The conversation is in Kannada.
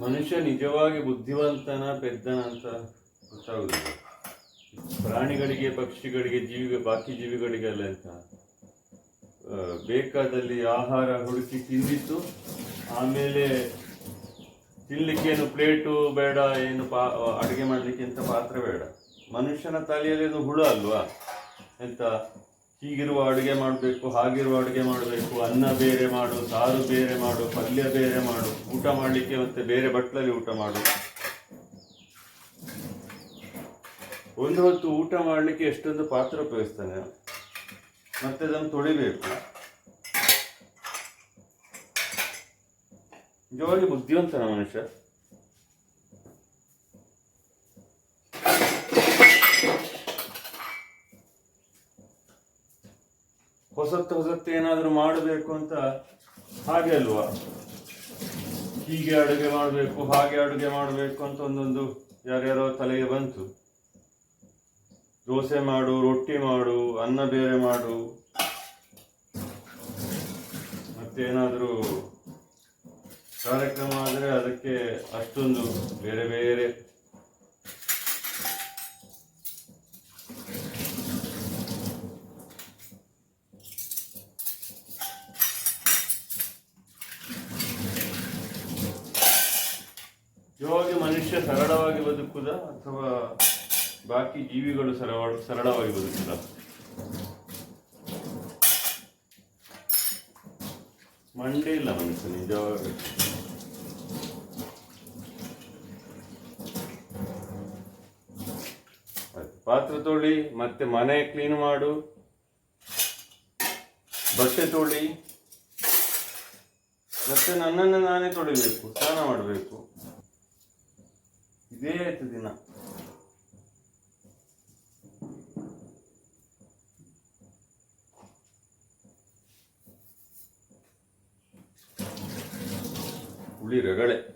ಮನುಷ್ಯ ನಿಜವಾಗಿ ಬುದ್ಧಿವಂತನ ಪೆದ್ದನಂತ ಗೊತ್ತಾಗುತ್ತೆ ಪ್ರಾಣಿಗಳಿಗೆ, ಪಕ್ಷಿಗಳಿಗೆ ಜೀವಿ ಬಾಕಿ ಜೀವಿಗಳಿಗೆಲ್ಲ ಅಂತ ಬೇಕಾದಲ್ಲಿ ಆಹಾರ ಹುಡುಕಿ ತಿಂದಿತ್ತು ಆಮೇಲೆ ತಿನ್ಲಿಕ್ಕೆ ಏನು ಪ್ಲೇಟು ಬೇಡ, ಏನು ಪಾ, ಅಡುಗೆ ಮಾಡಲಿಕ್ಕೆ ಅಂತ ಪಾತ್ರ ಬೇಡ. ಮನುಷ್ಯನ ತಲೆಯಲ್ಲಿ ಹುಳ ಅಲ್ವಾ? ಎಂತ? ಹೀಗಿರುವ ಅಡುಗೆ ಮಾಡಬೇಕು, ಹಾಗಿರುವ ಅಡುಗೆ ಮಾಡಬೇಕು, ಅನ್ನ ಬೇರೆ ಮಾಡು, ಸಾರು ಬೇರೆ ಮಾಡು, ಪಲ್ಯ ಬೇರೆ ಮಾಡು, ಊಟ ಮಾಡಲಿಕ್ಕೆ ಮತ್ತೆ ಬೇರೆ ಬಟ್ಲಲ್ಲಿ ಊಟ ಮಾಡು. ಒಂದು ಹೊತ್ತು ಊಟ ಮಾಡಲಿಕ್ಕೆ ಎಷ್ಟೊಂದು ಪಾತ್ರ ಉಪಯೋಗಿಸ್ತಾನೆ. ಮತ್ತೆ ಅದನ್ನು ತೊಳಿಬೇಕು. ನಿಜವಾಗಿ ಬುದ್ಧಿವಂತನ ಮನುಷ್ಯ. ಹೊಸತ್ತು ಹೊಸತ್ತು ಏನಾದರೂ ಮಾಡಬೇಕು ಅಂತ ಹಾಗೆ ಅಲ್ವಾ? ಹೀಗೆ ಅಡುಗೆ ಮಾಡಬೇಕು, ಹಾಗೆ ಅಡುಗೆ ಮಾಡಬೇಕು ಅಂತ ಒಂದೊಂದು ಯಾರ್ಯಾರೋ ತಲೆಗೆ ಬಂತು. ದೋಸೆ ಮಾಡು, ರೊಟ್ಟಿ ಮಾಡು, ಅನ್ನ ಬೇರೆ ಮಾಡು. ಮತ್ತೇನಾದರೂ ಕಾರ್ಯಕ್ರಮ ಆದರೆ ಅದಕ್ಕೆ ಅಷ್ಟೊಂದು ಬೇರೆ ಬೇರೆ ನಿಜವಾಗಿ ಮನುಷ್ಯ ಸರಳವಾಗಿ ಬದುಕುದ ಅಥವಾ ಬಾಕಿ ಜೀವಿಗಳು ಸರಳ ಸರಳವಾಗಿ ಬದುಕುದ? ಮಂಡೆ ಇಲ್ಲ ಮನುಷ್ಯ, ನಿಜವಾಗಿ. ಪಾತ್ರೆ ತೊಳಿ, ಮತ್ತೆ ಮನೆ ಕ್ಲೀನ್ ಮಾಡು. ಬಟ್ಟೆ ತೊಳಿ. ಮತ್ತೆ ನನ್ನನ್ನು ನಾನೇ ತೊಳಿಬೇಕು, ಸ್ನಾನ ಮಾಡಬೇಕು. ಇದೇ ಆಯ್ತು ದಿನ. ಹುಳಿ ರಗಳೆ.